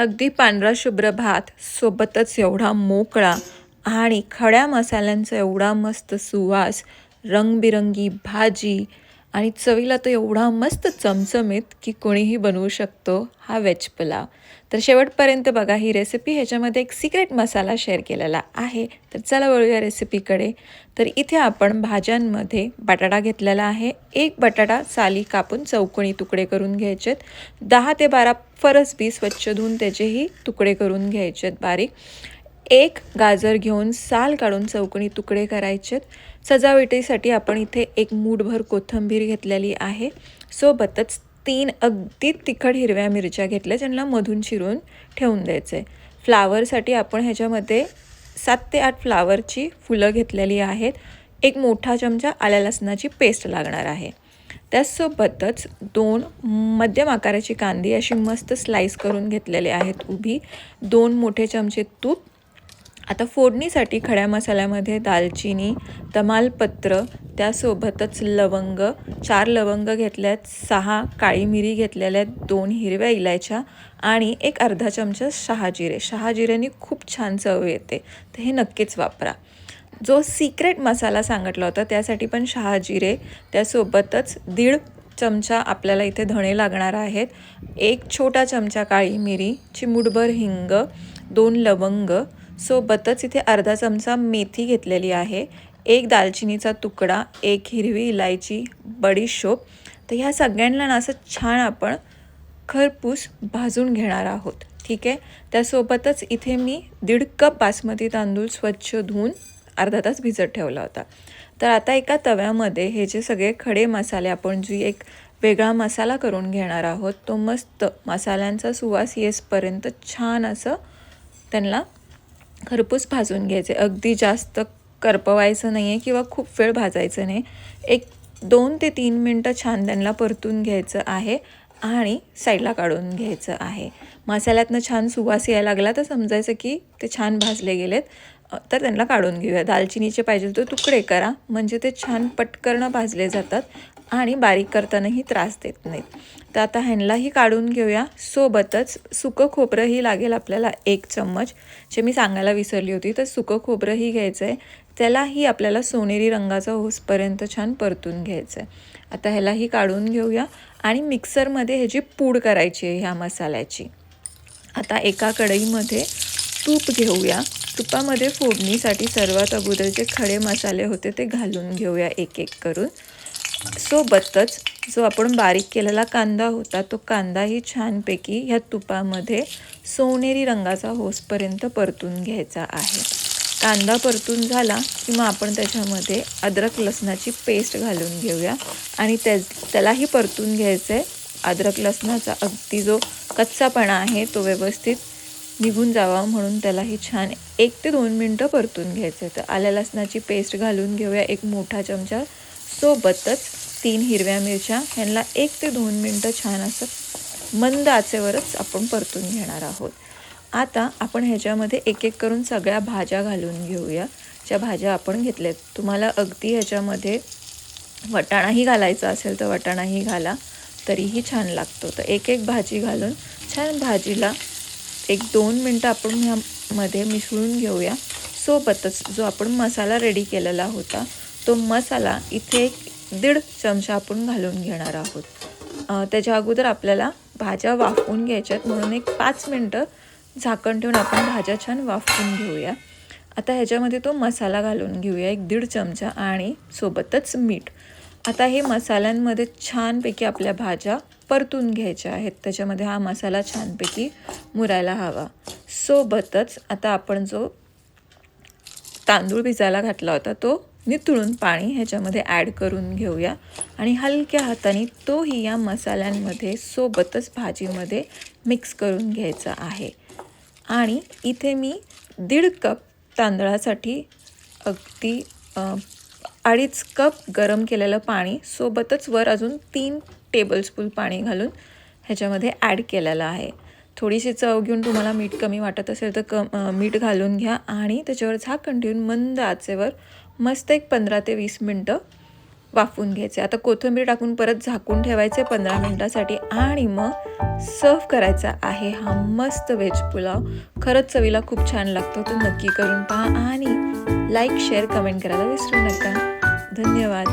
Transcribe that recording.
अगदी पांढरा शुभ्र भात सोबतच एवढा मोकळा आणि खड्या मसाल्यांचा एवढा मस्त सुवास रंगबिरंगी भाजी आणि चवीला तो एवढा मस्त चमचमीत की कोणीही बनवू शकतो हा वेज पुलाव तर शेवटपर्यंत बघा ही रेसिपी ह्याच्यामध्ये एक सिक्रेट मसाला शेअर केलेला आहे. तर चला वळूया रेसिपीकडे तर इथे आपण भाज्यांमध्ये बटाटा घेतलेला आहे. एक बटाटा साली कापून चौकोणी तुकडे करून घ्यायचेत. दहा ते बारा फरसबी स्वच्छ धुवून त्याचेही तुकडे करून घ्यायचेत बारीक. एक गाजर घेऊन साल काढून चौकणी तुकडे करायचेत. सजावटीसाठी आपण इथे एक मूठभर कोथिंबीर घेतलेली आहे. सोबतच तीन अगदी तिखट हिरव्या मिरच्या घेतल्या ज्यांना मधून चिरून ठेवून द्यायचं. आहे फ्लावरसाठी आपण ह्याच्यामध्ये सात ते आठ फ्लावरची फुलं घेतलेली आहेत. एक मोठा चमचा आल्या लसणाची पेस्ट लागणार आहे. त्याचसोबतच दोन मध्यम आकाराची कांदी अशी मस्त स्लाईस करून घेतलेले आहेत उभी. दोन मोठे चमचे तूप आता फोडणीसाठी खड्या मसाल्यामध्ये दालचिनी तमालपत्र त्यासोबतच लवंग चार लवंग घेतल्यात सहा काळी मिरी घेतलेल्या आहेत दोन हिरव्या इलायच्या आणि एक अर्धा चमचा शहाजिरे शहाजिऱ्याने खूप छान चव येते तर हे नक्कीच वापरा. जो सिक्रेट मसाला सांगितला होता त्यासाठी पण शहाजिरे त्यासोबतच दीड चमचा आपल्याला इथे धणे लागणार आहेत एक छोटा चमचा काळी मिरी चिमुडभर हिंग दोन लवंग सोबतच इथे अर्धा चमचा मेथी घेतलेली आहे. एक दालचिनीचा तुकडा एक हिरवी इलायची बडीशोप. तर ह्या सगळ्यांना ना असं छान आपण खरपूस भाजून घेणार आहोत. ठीक आहे? त्यासोबतच इथे मी दीड कप बासमती तांदूळ स्वच्छ धुवून अर्धा तास भिजत ठेवला होता. तर आता एका तव्यामध्ये हे जे सगळे खडे मसाले आपण जी एक वेगळा मसाला करून घेणार आहोत तो मस्त मसाल्यांचा सुवास येसपर्यंत छान असं त्यांना खरपूस भाजून घ्यायचे. अगदी जास्त करपवायचं नाही आहे किंवा खूप वेळ भाजायचं नाही. एक दोन ते तीन मिनटं छान त्यांना परतून घ्यायचं आहे आणि साईडला काढून घ्यायचं आहे. मसाल्यातनं छान सुवास यायला लागला तर समजायचं की ते छान भाजले गेलेत. तर त्यांना काढून घेऊया. दालचिनीचे पाहिजे तर तुकडे करा. म्हणजे ते छान पटकरणं भाजले जातात आणि बारीक करतानाही त्रास देत नाहीत. तर आता ह्यांनाही काढून घेऊया. सोबतच सुकं खोबरंही लागेल आपल्याला एक चम्मच. जे मी सांगायला विसरली होती तर सुकं खोबरंही घ्यायचं आहे त्यालाही आपल्याला सोनेरी रंगाचा होसपर्यंत छान परतून घ्यायचं आहे आता ह्यालाही काढून घेऊया. आणि मिक्सरमध्ये ह्याची पूड करायची आहे ह्या मसाल्याची. आता एका कढईमध्ये तूप घेऊया. तुपामध्ये फोडणीसाठी सर्वात अगोदर जे खडे मसाले होते ते घालून घेऊया एक एक करून. सोबतच जो आपण बारीक केलेला कांदा होता तो कांदाही छानपैकी ह्या तुपामध्ये सोनेरी रंगाचा होसपर्यंत परतून घ्यायचा आहे. कांदा परतून झाला की मग आपण त्याच्यामध्ये अद्रक लसणाची पेस्ट घालून घेऊया आणि त्या त्यालाही परतून घ्यायचं आहे अद्रक लसणाचा अगदी जो कच्चापणा आहे तो व्यवस्थित निघून जावा म्हणून त्यालाही छान एक ते दोन मिनटं परतून घ्यायचं आहे तर आल्या लसणाची पेस्ट घालून घेऊया एक मोठा चमचा. सोबतच तीन हिरव्या मिरच्या. ह्यांना एक ते दोन मिनटं छान असं मंद आचेवरच आपण परतून घेणार आहोत. आता आपण ह्याच्यामध्ये एक एक करून सगळ्या भाज्या घालून घेऊया. ज्या भाज्या आपण घेतल्यात. तुम्हाला अगदी ह्याच्यामध्ये वटाणाही घालायचा असेल तर वटाणाही घाला. तरीही छान लागतो. तर एक एक भाजी घालून छान भाजीला एक दोन मिनटं आपण ह्यामध्ये मिसळून घेऊया. सोबतच जो आपण मसाला रेडी केलेला होता तो मसाला इथे एक दीड चमचा आपण घालून घेणार आहोत. त्याच्या अगोदर आपल्याला भाज्या वाफवून घ्यायच्यात म्हणून एक पाच मिनटं झाकण ठेवून आपण भाज्या छान वाफवून घेऊया. आता ह्याच्यामध्ये तो मसाला घालून घेऊया एक दीड चमचा आणि सोबतच मीठ. आता हे मसाल्यांमध्ये छानपैकी आपल्या भाज्या परतून घ्यायच्या आहेत. त्याच्यामध्ये हा मसाला छानपैकी मुरायला हवा. सोबतच आता आपण जो तांदूळ भिजायला घातला होता तो नितळून पाणी ह्याच्यामध्ये ॲड करून घेऊया. आणि हलक्या हाताने तोही या मसाल्यांमध्ये सोबतच भाजीमध्ये मिक्स करून घ्यायचा आहे. आणि इथे मी दीड कप तांदळासाठी अगदी अडीच कप गरम केलेलं पाणी सोबतच वर अजून तीन टेबलस्पून पाणी घालून ह्याच्यामध्ये ॲड केलेलं आहे. थोडीशी चव घेऊन तुम्हाला मीठ कमी वाटत असेल तर कम मीठ घालून घ्या. आणि त्याच्यावर झाकण ठेवून मंद आचेवर मस्त एक पंधरा ते वीस मिनटं वाफवून घ्यायचे. आता कोथिंबीर टाकून परत झाकून ठेवायचे पंधरा मिनटासाठी आणि मग सर्व करायचा आहे हा मस्त व्हेज पुलाव. खरंच चवीला खूप छान लागतो तो नक्की करून पहा आणि लाईक शेअर कमेंट करायला विसरू नका. धन्यवाद.